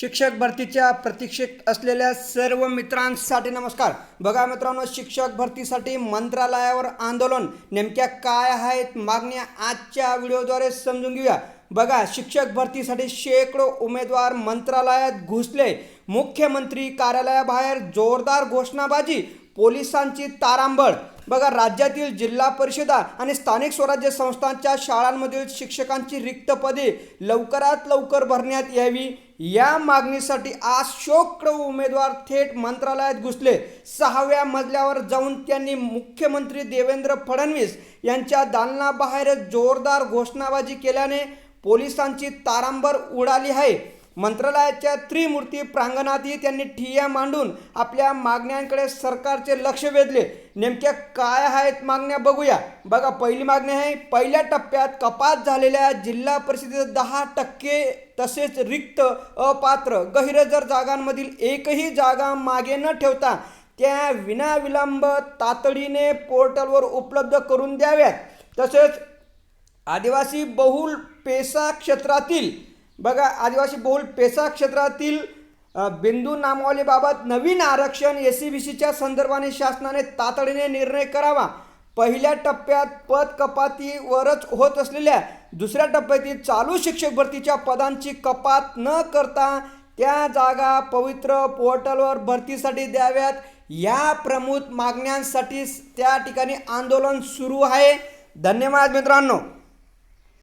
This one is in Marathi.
शिक्षक भरतीच्या प्रतीक्षेत असलेल्या सर्व मित्रांसाठी नमस्कार. बघा मित्रांनो शिक्षक भरतीसाठी मंत्रालयावर आंदोलन. नेमक्या काय आहेत मागण्या आजच्या व्हिडिओद्वारे समजून घेऊया. बघा शिक्षक भरतीसाठी शेकडो उमेदवार मंत्रालयात घुसले. मुख्यमंत्री कार्यालयाबाहेर जोरदार घोषणाबाजी पोलिसांची तारांबळ. बघा राज्यातील जिल्हा परिषदा आणि स्थानिक स्वराज्य संस्थांच्या शाळांमधील शिक्षकांची रिक्त पदे लवकरात लवकर भरण्यात यावी. या मागणीसाठी आज शोक्र उमेदवार थेट मंत्रालयात घुसले. सहाव्या मजल्यावर जाऊन त्यांनी मुख्यमंत्री देवेंद्र फडणवीस यांच्या दालनाबाहेर जोरदार घोषणाबाजी केल्याने पोलिसांची तारांबर उडाली आहे. मंत्रालयाच्या त्रिमूर्ती प्रांगणातही त्यांनी ठिय्या मांडून आपल्या मागण्यांकडे सरकारचे लक्ष वेधले. नेमक्या काय आहेत मागण्या बघूया. बघा पहिली मागणी आहे पहिल्या टप्प्यात कपात झालेल्या जिल्हा परिषदेत दहा टक्के तसेच रिक्त अपात्र गहिरजर जागांमधील एकही जागा मागे न ठेवता त्या विनाविलंब तातडीने पोर्टलवर उपलब्ध करून द्याव्यात. तसेच आदिवासी बहुल पेसा क्षेत्रातील बघा आदिवासी बहुल पेसा क्षेत्रातील बिंदू नामावलीबाबत नवीन आरक्षण एस सी बी सीच्या संदर्भाने शासनाने तातडीने निर्णय करावा. पहिल्या टप्प्यात पद कपातीवरच होत असलेल्या दुसऱ्या टप्प्यातील चालू शिक्षक भरतीच्या पदांची कपात न करता त्या जागा पवित्र पोर्टलवर भरतीसाठी द्याव्यात. या प्रमुख मागण्यांसाठी त्या ठिकाणी आंदोलन सुरू आहे. धन्यवाद मित्रांनो.